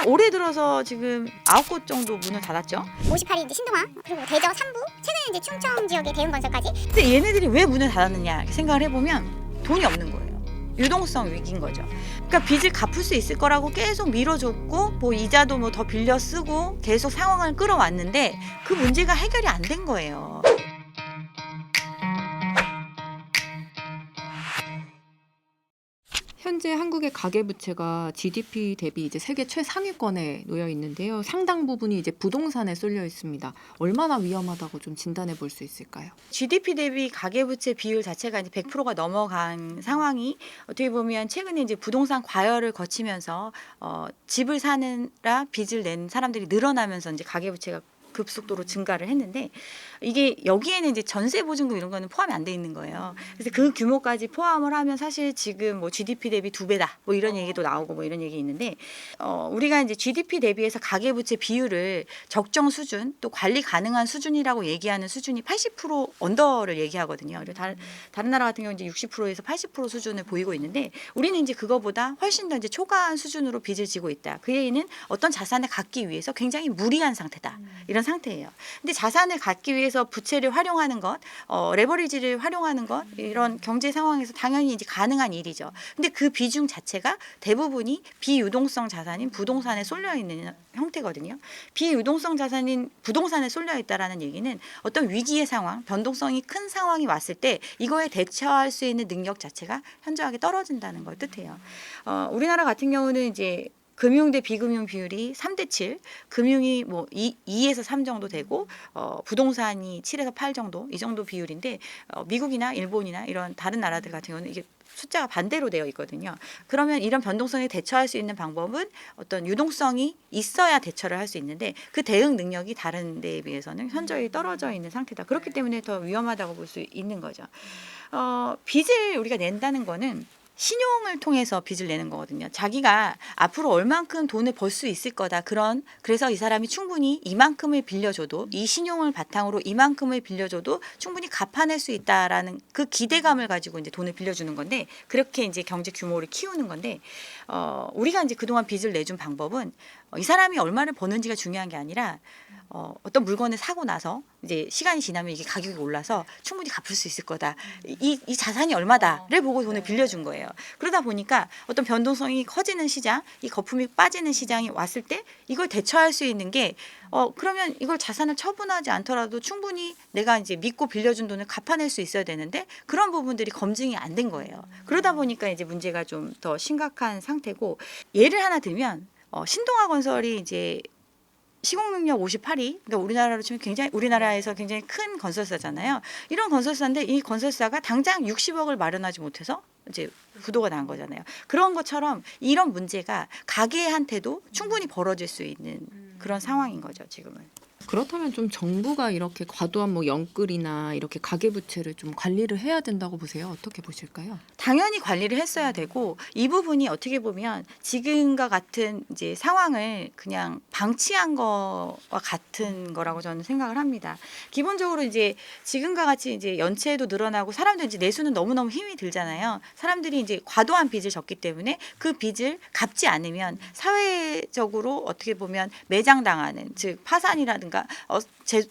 일단 올해 들어서 지금 아홉 곳 정도 문을 닫았죠. 58이 이제 신동아 그리고 대저 3부 최근에 이제 충청 지역의 대흥건설까지 근데 얘네들이 왜 문을 닫았느냐 이렇게 생각을 해보면 돈이 없는 거예요. 유동성 위기인 거죠. 그러니까 빚을 갚을 수 있을 거라고 계속 밀어줬고 뭐 이자도 뭐 더 빌려 쓰고 계속 상황을 끌어왔는데 그 문제가 해결이 안 된 거예요. 현재 한국의 가계 부채가 GDP 대비 이제 세계 최상위권에 놓여 있는데요. 상당 부분이 이제 부동산에 쏠려 있습니다. 얼마나 위험하다고 좀 진단해 볼 수 있을까요? GDP 대비 가계부채 비율 자체가 이제 100%가 넘어간 상황이 어떻게 보면 최근에 이제 부동산 과열을 거치면서 어, 집을 사느라 빚을 낸 사람들이 늘어나면서 이제 가계부채가 급속도로 증가를 했는데 이게 여기에는 이제 전세 보증금 이런 거는 포함이 안 돼 있는 거예요. 그래서 그 규모까지 포함을 하면 사실 지금 뭐 GDP 대비 두 배다 뭐 이런 얘기도 나오고 뭐 이런 얘기 있는데 어, 우리가 이제 GDP 대비해서 가계부채 비율을 적정 수준 또 관리 가능한 수준이라고 얘기하는 수준이 80% 언더를 얘기하거든요. 그리고 다른 다른 나라 같은 경우 이제 60%에서 80% 수준을 보이고 있는데 우리는 이제 그거보다 훨씬 더 이제 초과한 수준으로 빚을 지고 있다. 그 얘기는 어떤 자산을 갖기 위해서 굉장히 무리한 상태다. 이런 상태예요. 근데 자산을 갖기 위해 서 부채를 활용하는 것, 어, 레버리지를 활용하는 것 이런 경제 상황에서 당연히 이제 가능한 일이죠. 근데 그 비중 자체가 대부분이 비유동성 자산인 부동산에 쏠려 있는 형태거든요. 비유동성 자산인 부동산에 쏠려 있다라는 얘기는 어떤 위기의 상황, 변동성이 큰 상황이 왔을 때 이거에 대처할 수 있는 능력 자체가 현저하게 떨어진다는 걸 뜻해요. 어, 우리나라 같은 경우는 이제 금융 대 비금융 비율이 3대 7, 금융이 뭐 2, 2에서 3 정도 되고 어, 부동산이 7에서 8 정도 이 정도 비율인데 어, 미국이나 일본이나 이런 다른 나라들 같은 경우는 이게 숫자가 반대로 되어 있거든요. 그러면 이런 변동성에 대처할 수 있는 방법은 어떤 유동성이 있어야 대처를 할 수 있는데 그 대응 능력이 다른 데에 비해서는 현저히 떨어져 있는 상태다. 그렇기 때문에 더 위험하다고 볼 수 있는 거죠. 어, 빚을 우리가 낸다는 거는 신용을 통해서 빚을 내는 거거든요. 자기가 앞으로 얼만큼 돈을 벌 수 있을 거다. 그런 그래서 이 사람이 충분히 이만큼을 빌려줘도 이 신용을 바탕으로 이만큼을 빌려줘도 충분히 갚아낼 수 있다라는 그 기대감을 가지고 이제 돈을 빌려주는 건데 그렇게 이제 경제 규모를 키우는 건데 어, 우리가 이제 그동안 빚을 내준 방법은 어, 이 사람이 얼마를 버는지가 중요한 게 아니라 어, 어떤 물건을 사고 나서 이제 시간이 지나면 이게 가격이 올라서 충분히 갚을 수 있을 거다. 이, 이 자산이 얼마다를 보고 돈을 빌려준 거예요. 그러다 보니까 어떤 변동성이 커지는 시장, 이 거품이 빠지는 시장이 왔을 때 이걸 대처할 수 있는 게 어, 그러면 이걸 자산을 처분하지 않더라도 충분히 내가 이제 믿고 빌려준 돈을 갚아낼 수 있어야 되는데 그런 부분들이 검증이 안 된 거예요. 그러다 보니까 이제 문제가 좀 더 심각한 상태고 예를 하나 들면 어, 신동아 건설이 이제 시공 능력 58위, 그러니까 우리나라로 치면 굉장히 우리나라에서 굉장히 큰 건설사잖아요. 이런 건설사인데 이 건설사가 당장 60억을 마련하지 못해서 이제 부도가 난 거잖아요. 그런 것처럼 이런 문제가 가게한테도 충분히 벌어질 수 있는 그런 상황인 거죠 지금은. 그렇다면 좀 정부가 이렇게 과도한 뭐 영끌이나 이렇게 가계부채를 좀 관리를 해야 된다고 보세요. 어떻게 보실까요? 당연히 관리를 했어야 되고 이 부분이 어떻게 보면 지금과 같은 이제 상황을 그냥 방치한 거와 같은 거라고 저는 생각을 합니다. 기본적으로 이제 지금과 같이 이제 연체도 늘어나고 사람들 이제 내수는 너무너무 힘이 들잖아요. 사람들이 이제 과도한 빚을 졌기 때문에 그 빚을 갚지 않으면 사회적으로 어떻게 보면 매장당하는 즉 파산이라든가 어, 제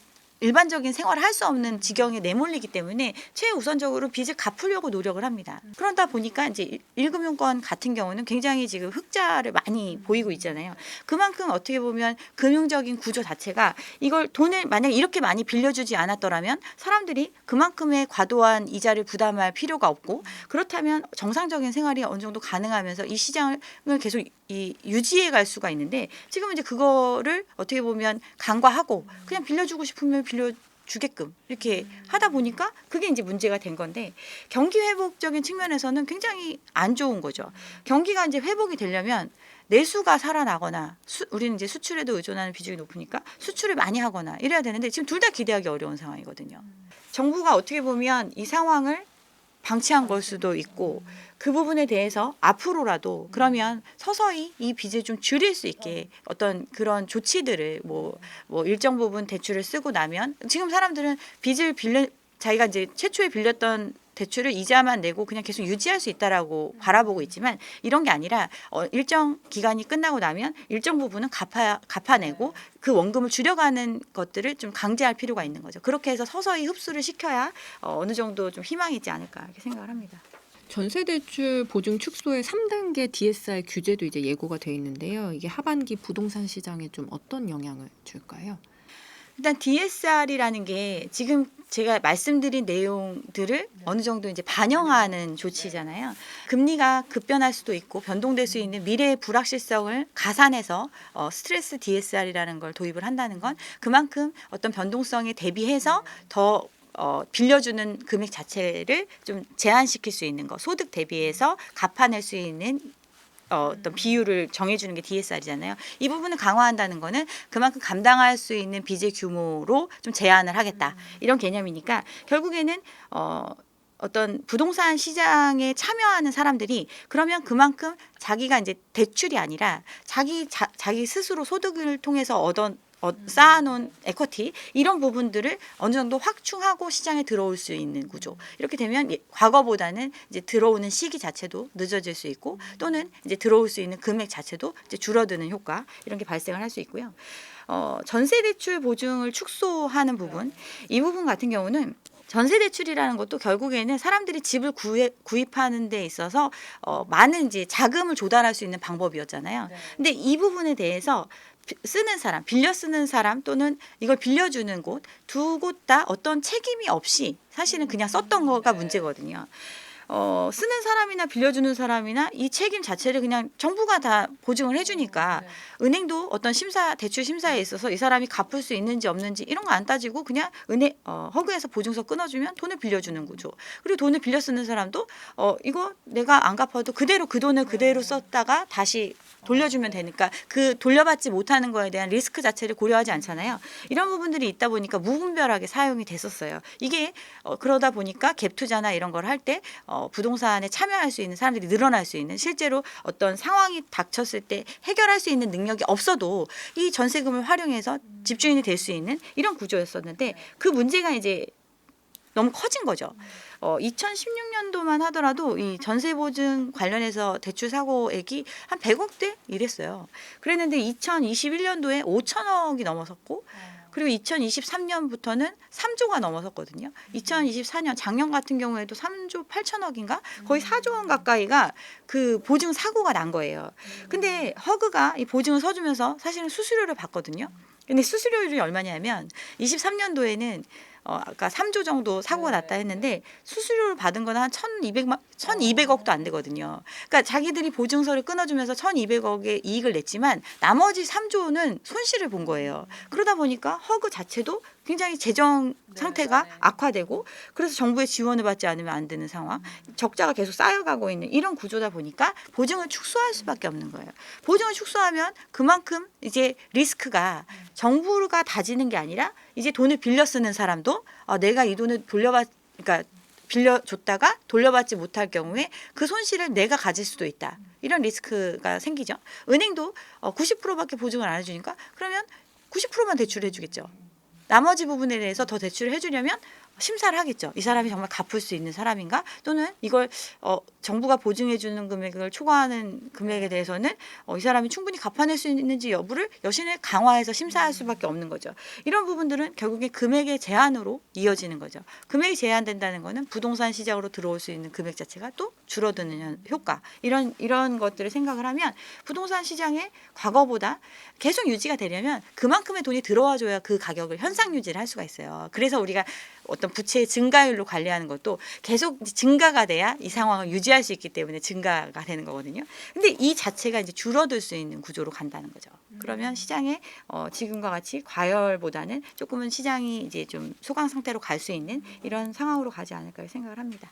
일반적인 생활을 할 수 없는 지경에 내몰리기 때문에 최우선적으로 빚을 갚으려고 노력을 합니다. 그러다 보니까 이제 일금융권 같은 경우는 굉장히 지금 흑자를 많이 보이고 있잖아요. 그만큼 어떻게 보면 금융적인 구조 자체가 이걸 돈을 만약 이렇게 많이 빌려주지 않았더라면 사람들이 그만큼의 과도한 이자를 부담할 필요가 없고 그렇다면 정상적인 생활이 어느 정도 가능하면서 이 시장을 계속 이 유지해 갈 수가 있는데 지금 이제 그거를 어떻게 보면 간과하고 그냥 빌려주고 싶으면 빌려 주게끔 이렇게 하다 보니까 그게 이제 문제가 된 건데 경기 회복적인 측면에서는 굉장히 안 좋은 거죠. 경기가 이제 회복이 되려면 내수가 살아나거나 수, 우리는 이제 수출에도 의존하는 비중이 높으니까 수출을 많이 하거나 이래야 되는데 지금 둘 다 기대하기 어려운 상황이거든요. 정부가 어떻게 보면 이 상황을 방치한 걸 수도 있고 그 부분에 대해서 앞으로라도 그러면 서서히 이 빚을 좀 줄일 수 있게 어떤 그런 조치들을 뭐, 뭐 일정 부분 대출을 쓰고 나면 지금 사람들은 빚을 빌려 자기가 이제 최초에 빌렸던 대출을 이자만 내고 그냥 계속 유지할 수 있다라고 바라보고 있지만 이런 게 아니라 어, 일정 기간이 끝나고 나면 일정 부분은 갚아 갚아내고 그 원금을 줄여가는 것들을 좀 강제할 필요가 있는 거죠. 그렇게 해서 서서히 흡수를 시켜야 어, 어느 정도 좀 희망이 있지 않을까 이렇게 생각을 합니다. 전세대출 보증 축소의 3단계 DSR 규제도 이제 예고가 돼 있는데요. 이게 하반기 부동산 시장에 좀 어떤 영향을 줄까요? 일단 DSR이라는 게 지금 제가 말씀드린 내용들을 어느 정도 이제 반영하는 조치잖아요. 금리가 급변할 수도 있고 변동될 수 있는 미래의 불확실성을 가산해서 어, 스트레스 DSR이라는 걸 도입을 한다는 건 그만큼 어떤 변동성에 대비해서 더 어, 빌려주는 금액 자체를 좀 제한시킬 수 있는 거, 소득 대비해서 갚아낼 수 있는 어, 어떤 비율을 정해주는 게 DSR이잖아요. 이 부분을 강화한다는 거는 그만큼 감당할 수 있는 빚의 규모로 좀 제한을 하겠다 이런 개념이니까 결국에는 어, 어떤 부동산 시장에 참여하는 사람들이 그러면 그만큼 자기가 이제 대출이 아니라 자기 자, 자기 스스로 소득을 통해서 얻어 어, 쌓아놓은 에쿼티 이런 부분들을 어느 정도 확충하고 시장에 들어올 수 있는 구조 이렇게 되면 예, 과거보다는 이제 들어오는 시기 자체도 늦어질 수 있고 또는 이제 들어올 수 있는 금액 자체도 이제 줄어드는 효과 이런 게 발생을 할 수 있고요. 어, 전세 대출 보증을 축소하는 부분 이 부분 같은 경우는 전세 대출이라는 것도 결국에는 사람들이 집을 구해, 구입하는 데 있어서 어, 많은 이제 자금을 조달할 수 있는 방법이었잖아요. 근데 이 부분에 대해서 비- 쓰는 사람, 빌려 쓰는 사람 또는 이걸 빌려주는 곳 두 곳 다 어떤 책임이 없이 사실은 그냥 썼던 거가 문제거든요. 어, 쓰는 사람이나 빌려주는 사람이나 이 책임 자체를 그냥 정부가 다 보증을 해주니까 은행도 어떤 심사 대출 심사에 있어서 이 사람이 갚을 수 있는지 없는지 이런 거 안 따지고 그냥 은행 어, 허그에서 보증서 끊어주면 돈을 빌려주는 구조. 그리고 돈을 빌려 쓰는 사람도 어 이거 내가 안 갚아도 그대로 그 돈을 그대로 썼다가 다시 돌려주면 되니까 그 돌려받지 못하는 거에 대한 리스크 자체를 고려하지 않잖아요. 이런 부분들이 있다 보니까 무분별하게 사용이 됐었어요. 이게 어, 그러다 보니까 갭 투자나 이런 걸 할 때 어, 부동산에 참여할 수 있는 사람들이 늘어날 수 있는 실제로 어떤 상황이 닥쳤을 때 해결할 수 있는 능력이 없어도 이 전세금을 활용해서 집주인이 될 수 있는 이런 구조였었는데 그 문제가 이제 너무 커진 거죠. 어, 2016년도만 하더라도 이 전세 보증 관련해서 대출 사고액이 한 100억 대 이랬어요. 그랬는데 2021년도에 5천억이 넘어섰고 그리고 2023년부터는 3조가 넘어섰거든요. 2024년 작년 같은 경우에도 3조 8천억인가 거의 4조 원 가까이가 그 보증 사고가 난 거예요. 근데 허그가 이 보증을 서주면서 사실은 수수료를 받거든요. 근데 수수료율이 얼마냐면 23년도에는 어, 아까 3조 정도 사고가 났다 했는데 수수료를 받은 건한 1,200만 1,200억도 안 되거든요. 그러니까 자기들이 보증서를 끊어주면서 1,200억의 이익을 냈지만 나머지 3조는 손실을 본 거예요. 그러다 보니까 허그 자체도 굉장히 재정 상태가 악화되고 그래서 정부의 지원을 받지 않으면 안 되는 상황, 적자가 계속 쌓여가고 있는 이런 구조다 보니까 보증을 축소할 수밖에 없는 거예요. 보증을 축소하면 그만큼 이제 리스크가 정부가 다지는 게 아니라 이제 돈을 빌려 쓰는 사람도 아, 내가 이 돈을 돌려받, 그러니까 빌려줬다가 돌려받지 못할 경우에 그 손실을 내가 가질 수도 있다. 이런 리스크가 생기죠. 은행도 어, 90%밖에 보증을 안 해주니까 그러면 90%만 대출을 해주겠죠. 나머지 부분에 대해서 더 대출을 해주려면 심사를 하겠죠. 이 사람이 정말 갚을 수 있는 사람인가? 또는 이걸 어, 정부가 보증해 주는 금액을 초과하는 금액에 대해서는 어, 이 사람이 충분히 갚아낼 수 있는지 여부를 여신을 강화해서 심사할 수밖에 없는 거죠. 이런 부분들은 결국에 금액의 제한으로 이어지는 거죠. 금액이 제한된다는 거는 부동산 시장으로 들어올 수 있는 금액 자체가 또 줄어드는 효과 이런 이런 것들을 생각을 하면 부동산 시장에 과거보다 계속 유지가 되려면 그만큼의 돈이 들어와줘야 그 가격을 현상 유지를 할 수가 있어요. 그래서 우리가 어떤 부채의 증가율로 관리하는 것도 계속 증가가 돼야 이 상황을 유지할 수 있기 때문에 증가가 되는 거거든요. 근데 이 자체가 이제 줄어들 수 있는 구조로 간다는 거죠. 그러면 시장에 어, 지금과 같이 과열보다는 조금은 시장이 이제 좀 소강 상태로 갈 수 있는 이런 상황으로 가지 않을까 생각을 합니다.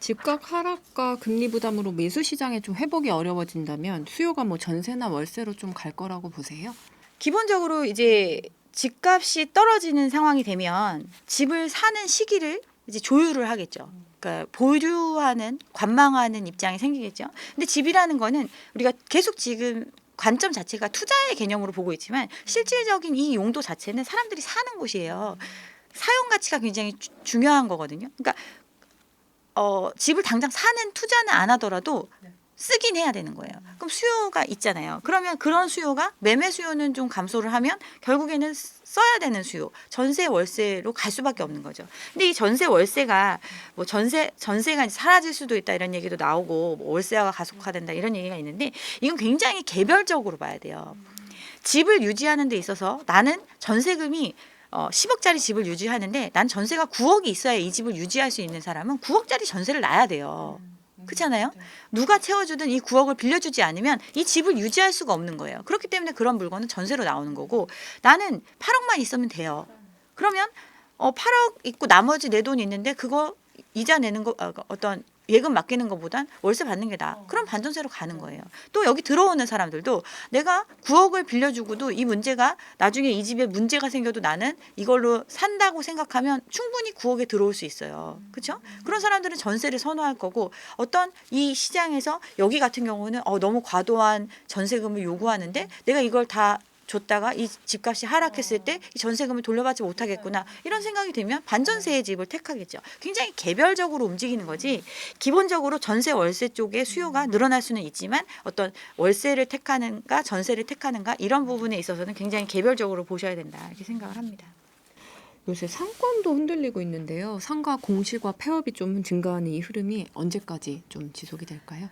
집값 하락과 금리 부담으로 매수 시장에 좀 회복이 어려워진다면 수요가 뭐 전세나 월세로 좀 갈 거라고 보세요? 기본적으로 이제 집값이 떨어지는 상황이 되면 집을 사는 시기를 이제 조율을 하겠죠. 그러니까 보류하는 관망하는 입장이 생기겠죠. 근데 집이라는 거는 우리가 계속 지금 관점 자체가 투자의 개념으로 보고 있지만 실질적인 이 용도 자체는 사람들이 사는 곳이에요. 사용 가치가 굉장히 주- 중요한 거거든요. 그러니까 어, 집을 당장 사는 투자는 안 하더라도 네. 쓰긴 해야 되는 거예요. 그럼 수요가 있잖아요. 그러면 그런 수요가 매매 수요는 좀 감소를 하면 결국에는 써야 되는 수요, 전세 월세로 갈 수밖에 없는 거죠. 근데 이 전세 월세가 뭐 전세 전세가 사라질 수도 있다 이런 얘기도 나오고 뭐 월세화가 가속화된다 이런 얘기가 있는데 이건 굉장히 개별적으로 봐야 돼요. 집을 유지하는 데 있어서 나는 전세금이 어, 10억짜리 집을 유지하는데 난 전세가 9억이 있어야 이 집을 유지할 수 있는 사람은 9억짜리 전세를 놔야 돼요. 그렇잖아요. 누가 채워주든 이 9억을 빌려주지 않으면 이 집을 유지할 수가 없는 거예요. 그렇기 때문에 그런 물건은 전세로 나오는 거고 나는 8억만 있으면 돼요. 그러면 어 8억 있고 나머지 내돈 있는데 그거 이자 내는 거 어, 어떤 예금 맡기는 것보단 월세 받는 게 나아. 그럼 반전세로 가는 거예요. 또 여기 들어오는 사람들도 내가 9억을 빌려주고도 이 문제가 나중에 이 집에 문제가 생겨도 나는 이걸로 산다고 생각하면 충분히 9억에 들어올 수 있어요. 그렇죠? 그런 사람들은 전세를 선호할 거고 어떤 이 시장에서 여기 같은 경우는 어, 너무 과도한 전세금을 요구하는데 내가 이걸 다 줬다가 이 집값이 하락했을 때 이 전세금을 돌려받지 못하겠구나 이런 생각이 들면 반전세의 집을 택하겠죠. 굉장히 개별적으로 움직이는 거지 기본적으로 전세 월세 쪽에 수요가 늘어날 수는 있지만 어떤 월세를 택하는가 전세를 택하는가 이런 부분에 있어서는 굉장히 개별적으로 보셔야 된다 이렇게 생각을 합니다. 요새 상권도 흔들리고 있는데요. 상가 공시과 폐업이 좀 증가하는 이 흐름이 언제까지 좀 지속이 될까요?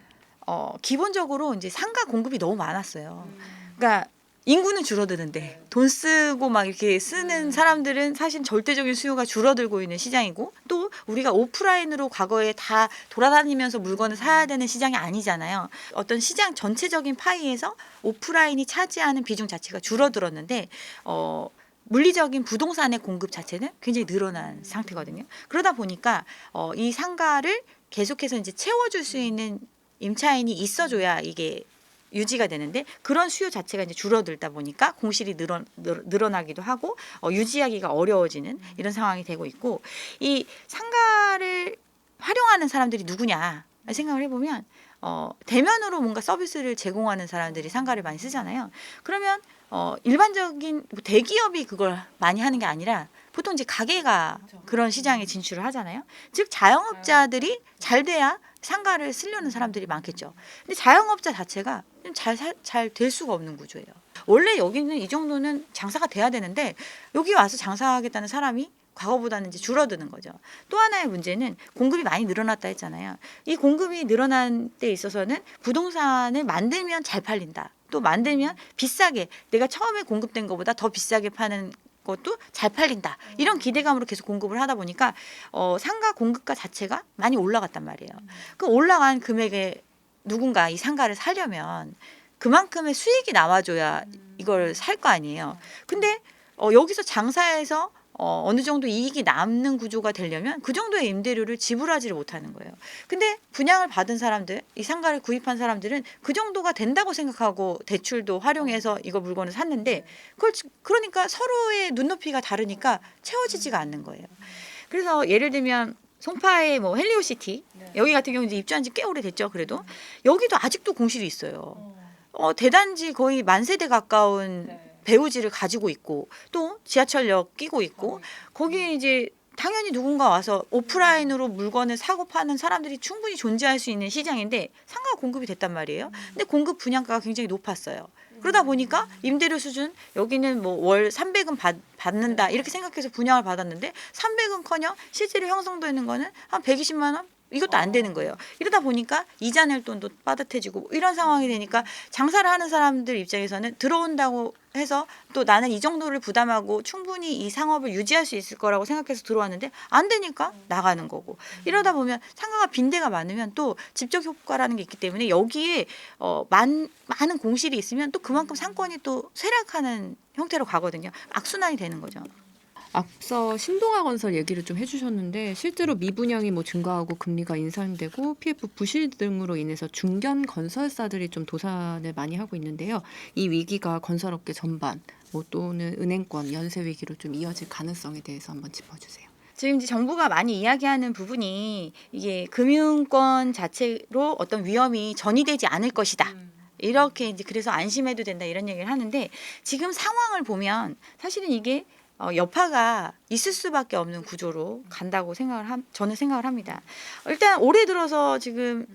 어, 기본적으로 이제 상가 공급이 너무 많았어요. 그러니까 인구는 줄어드는데 돈 쓰고 막 이렇게 쓰는 사람들은 사실 절대적인 수요가 줄어들고 있는 시장이고 또 우리가 오프라인으로 과거에 다 돌아다니면서 물건을 사야 되는 시장이 아니잖아요. 어떤 시장 전체적인 파이에서 오프라인이 차지하는 비중 자체가 줄어들었는데 어 물리적인 부동산의 공급 자체는 굉장히 늘어난 상태거든요. 그러다 보니까 어, 이 상가를 계속해서 이제 채워줄 수 있는 임차인이 있어줘야 이게 유지가 되는데 그런 수요 자체가 이제 줄어들다 보니까 공실이 늘어, 늘- 늘어나기도 하고 어, 유지하기가 어려워지는 이런 상황이 되고 있고 이 상가를 활용하는 사람들이 누구냐 생각을 해보면 어, 대면으로 뭔가 서비스를 제공하는 사람들이 상가를 많이 쓰잖아요. 그러면 어, 일반적인 뭐 대기업이 그걸 많이 하는 게 아니라 보통 이제 가게가 그런 시장에 진출을 하잖아요. 즉 자영업자들이 잘 돼야 상가를 쓰려는 사람들이 많겠죠. 근데 자영업자 자체가 잘잘 될 수가 없는 구조예요. 원래 여기는 이 정도는 장사가 돼야 되는데 여기 와서 장사하겠다는 사람이 과거보다는 이제 줄어드는 거죠. 또 하나의 문제는 공급이 많이 늘어났다 했잖아요. 이 공급이 늘어난 데 있어서는 부동산을 만들면 잘 팔린다. 또 만들면 비싸게 내가 처음에 공급된 것보다 더 비싸게 파는 것도 잘 팔린다. 이런 기대감으로 계속 공급을 하다 보니까 어, 상가 공급가 자체가 많이 올라갔단 말이에요. 그 올라간 금액에 누군가 이 상가를 사려면 그만큼의 수익이 나와줘야 이걸 살 거 아니에요. 근데 어, 여기서 장사해서 어, 어느 정도 이익이 남는 구조가 되려면 그 정도의 임대료를 지불하지를 못하는 거예요. 근데 분양을 받은 사람들, 이 상가를 구입한 사람들은 그 정도가 된다고 생각하고 대출도 활용해서 이거 물건을 샀는데 그걸 지- 그러니까 서로의 눈높이가 다르니까 채워지지가 않는 거예요. 그래서 예를 들면 송파의 뭐 헬리오시티 여기 같은 경우 이제 입주한 지 꽤 오래됐죠. 그래도 여기도 아직도 공실이 있어요. 어, 대단지 거의 만 세대 가까운 배우지를 가지고 있고 또 지하철역 끼고 있고 거기에 이제 당연히 누군가 와서 오프라인으로 물건을 사고 파는 사람들이 충분히 존재할 수 있는 시장인데 상가 공급이 됐단 말이에요. 근데 공급 분양가가 굉장히 높았어요. 그러다 보니까 임대료 수준 여기는 뭐 월 300은 받, 받는다. 이렇게 생각해서 분양을 받았는데 300은커녕 실제로 형성되는 거는 한 120만 원 이것도 안 되는 거예요. 이러다 보니까 이자 낼 돈도 빠듯해지고 이런 상황이 되니까 장사를 하는 사람들 입장에서는 들어온다고 해서 또 나는 이 정도를 부담하고 충분히 이 상업을 유지할 수 있을 거라고 생각해서 들어왔는데 안 되니까 나가는 거고 이러다 보면 상가가 빈대가 많으면 또 집적 효과라는 게 있기 때문에 여기에 어, 많, 많은 공실이 있으면 또 그만큼 상권이 또 쇠락하는 형태로 가거든요. 악순환이 되는 거죠. 앞서 신동아 건설 얘기를 좀 해주셨는데 실제로 미분양이 뭐 증가하고 금리가 인상되고 PF 부실 등으로 인해서 중견 건설사들이 좀 도산을 많이 하고 있는데요. 이 위기가 건설업계 전반 뭐 또는 은행권 연쇄 위기로 좀 이어질 가능성에 대해서 한번 짚어주세요. 지금 이제 정부가 많이 이야기하는 부분이 이게 금융권 자체로 어떤 위험이 전이되지 않을 것이다. 이렇게 이제 그래서 안심해도 된다 이런 얘기를 하는데 지금 상황을 보면 사실은 이게 어, 여파가 있을 수밖에 없는 구조로 간다고 생각을 함, 저는 생각을 합니다. 일단 올해 들어서 지금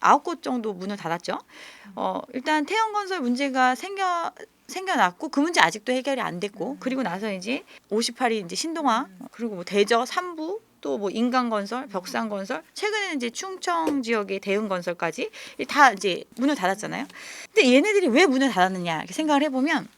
아홉 곳 정도 문을 닫았죠. 어, 일단 태형건설 문제가 생겨 생겨났고 그 문제 아직도 해결이 안 됐고 그리고 나서 이제 58이 이제 신동아 그리고 뭐 대저 삼부 또 뭐 인간건설, 벽산건설, 최근에는 이제 충청 지역의 대흥건설까지 다 이제 문을 닫았잖아요. 근데 얘네들이 왜 문을 닫았느냐 이렇게 생각을 해보면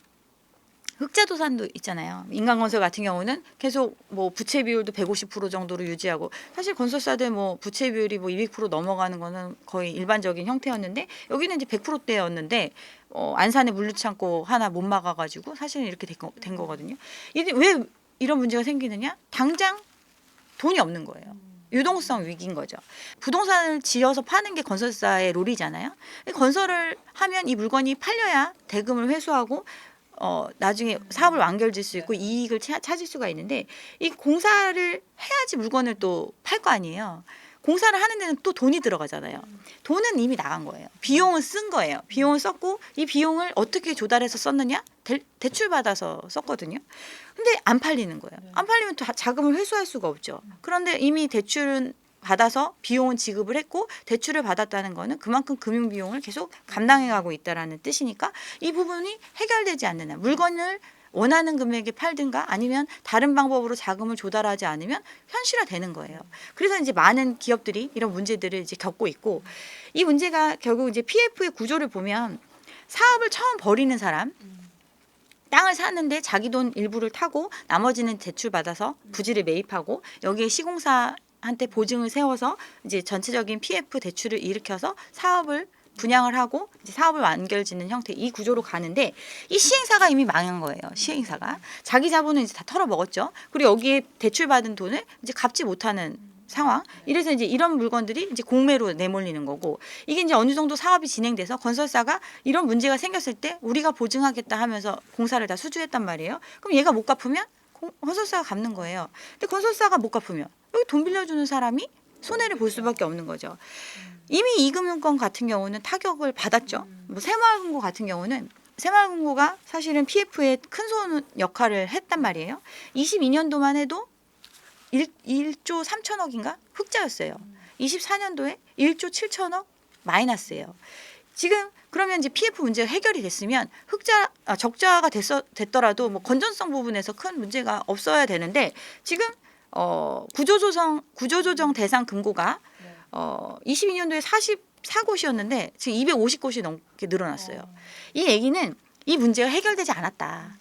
흑자도산도 있잖아요. 인간건설 같은 경우는 계속 뭐 부채 비율도 150% 정도로 유지하고 사실 건설사들 뭐 부채 비율이 뭐 200% 넘어가는 거는 거의 일반적인 형태였는데 여기는 이제 100%대였는데 어, 안산에 물류창고 하나 못 막아가지고 사실은 이렇게 된, 거, 된 거거든요. 이게 왜 이런 문제가 생기느냐? 당장 돈이 없는 거예요. 유동성 위기인 거죠. 부동산을 지어서 파는 게 건설사의 롤이잖아요. 건설을 하면 이 물건이 팔려야 대금을 회수하고 어 나중에 사업을 완결질 수 있고 이익을 차- 찾을 수가 있는데 이 공사를 해야지 물건을 또 팔 거 아니에요. 공사를 하는 데는 또 돈이 들어가잖아요. 돈은 이미 나간 거예요. 비용은 쓴 거예요. 비용을 썼고 이 비용을 어떻게 조달해서 썼느냐? 대, 대출 받아서 썼거든요. 근데 안 팔리는 거예요. 안 팔리면 또 자금을 회수할 수가 없죠. 그런데 이미 대출은 받아서 비용은 지급을 했고 대출을 받았다는 거는 그만큼 금융 비용을 계속 감당해 가고 있다라는 뜻이니까 이 부분이 해결되지 않는 한 물건을 원하는 금액에 팔든가 아니면 다른 방법으로 자금을 조달하지 않으면 현실화되는 거예요. 그래서 이제 많은 기업들이 이런 문제들을 이제 겪고 있고 이 문제가 결국 이제 PF의 구조를 보면 사업을 처음 벌이는 사람 땅을 사는데 자기 돈 일부를 타고 나머지는 대출 받아서 부지를 매입하고 여기에 시공사 한테 보증을 세워서 이제 전체적인 PF 대출을 일으켜서 사업을 분양을 하고 이제 사업을 완결 짓는 형태 이 구조로 가는데 이 시행사가 이미 망한 거예요. 시행사가 자기 자본은 이제 다 털어 먹었죠. 그리고 여기에 대출 받은 돈을 이제 갚지 못하는 상황. 이래서 이제 이런 물건들이 이제 공매로 내몰리는 거고 이게 이제 어느 정도 사업이 진행돼서 건설사가 이런 문제가 생겼을 때 우리가 보증하겠다 하면서 공사를 다 수주했단 말이에요. 그럼 얘가 못 갚으면 공- 건설사가 갚는 거예요. 근데 건설사가 못 갚으면 여기 돈 빌려주는 사람이 손해를 볼 수밖에 없는 거죠. 이미 이금융권 같은 경우는 타격을 받았죠. 뭐 새마을금고 같은 경우는 새마을금고가 사실은 PF에 큰손 역할을 했단 말이에요. 22년도만 해도 1, 1조 3천억인가 흑자였어요. 24년도에 1조 7천억 마이너스예요. 지금 그러면 이제 PF 문제가 해결이 됐으면 흑자 아, 적자가 됐어, 됐더라도 뭐 건전성 부분에서 큰 문제가 없어야 되는데 지금 어, 구조조정 구조조정 대상 금고가 어, 22년도에 44곳이었는데 지금 250곳이 넘게 늘어났어요. 이 얘기는 이 문제가 해결되지 않았다.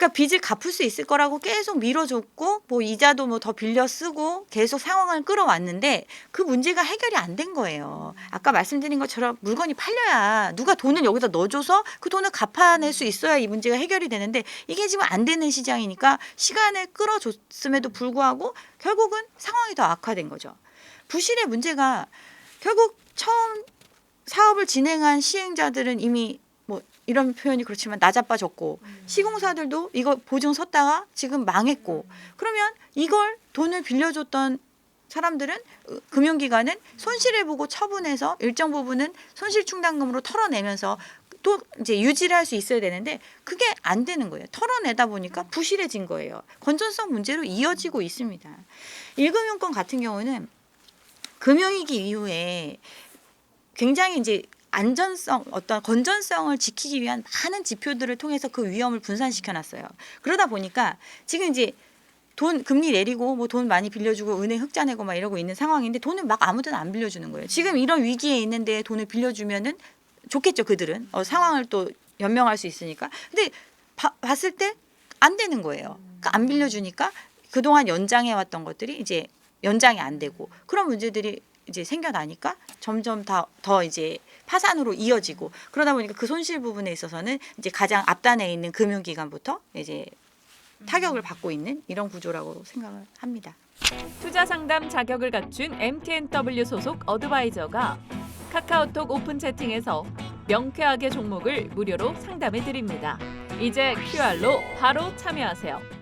그러니까 빚을 갚을 수 있을 거라고 계속 밀어줬고 뭐 이자도 뭐 더 빌려 쓰고 계속 상황을 끌어왔는데 그 문제가 해결이 안 된 거예요. 아까 말씀드린 것처럼 물건이 팔려야 누가 돈을 여기다 넣어줘서 그 돈을 갚아낼 수 있어야 이 문제가 해결이 되는데 이게 지금 안 되는 시장이니까 시간을 끌어줬음에도 불구하고 결국은 상황이 더 악화된 거죠. 부실의 문제가 결국 처음 사업을 진행한 시행자들은 이미 뭐 이런 표현이 그렇지만 나자빠졌고 시공사들도 이거 보증 섰다가 지금 망했고 그러면 이걸 돈을 빌려줬던 사람들은 어, 금융기관은 손실을 보고 처분해서 일정 부분은 손실 충당금으로 털어내면서 또 이제 유지를 할 수 있어야 되는데 그게 안 되는 거예요. 털어내다 보니까 부실해진 거예요. 건전성 문제로 이어지고 있습니다. 일금융권 같은 경우는 금융위기 이후에 굉장히 이제 안전성 어떤 건전성을 지키기 위한 많은 지표들을 통해서 그 위험을 분산시켜 놨어요. 그러다 보니까 지금 이제 돈 금리 내리고 뭐 돈 많이 빌려주고 은행 흑자 내고 막 이러고 있는 상황인데 돈을 막 아무데나 안 빌려주는 거예요. 지금 이런 위기에 있는데 돈을 빌려주면은 좋겠죠 그들은 어, 상황을 또 연명할 수 있으니까. 근데 봐- 봤을 때 안 되는 거예요. 그러니까 안 빌려주니까 그동안 연장해 왔던 것들이 이제 연장이 안 되고 그런 문제들이 이제 생겨나니까 점점 더, 더 이제 파산으로 이어지고 그러다 보니까 그 손실 부분에 있어서는 이제 가장 앞단에 있는 금융기관부터 이제 타격을 받고 있는 이런 구조라고 생각을 합니다. 투자 상담 자격을 갖춘 MTNW 소속 어드바이저가 카카오톡 오픈 채팅에서 명쾌하게 종목을 무료로 상담해 드립니다. 이제 QR로 바로 참여하세요.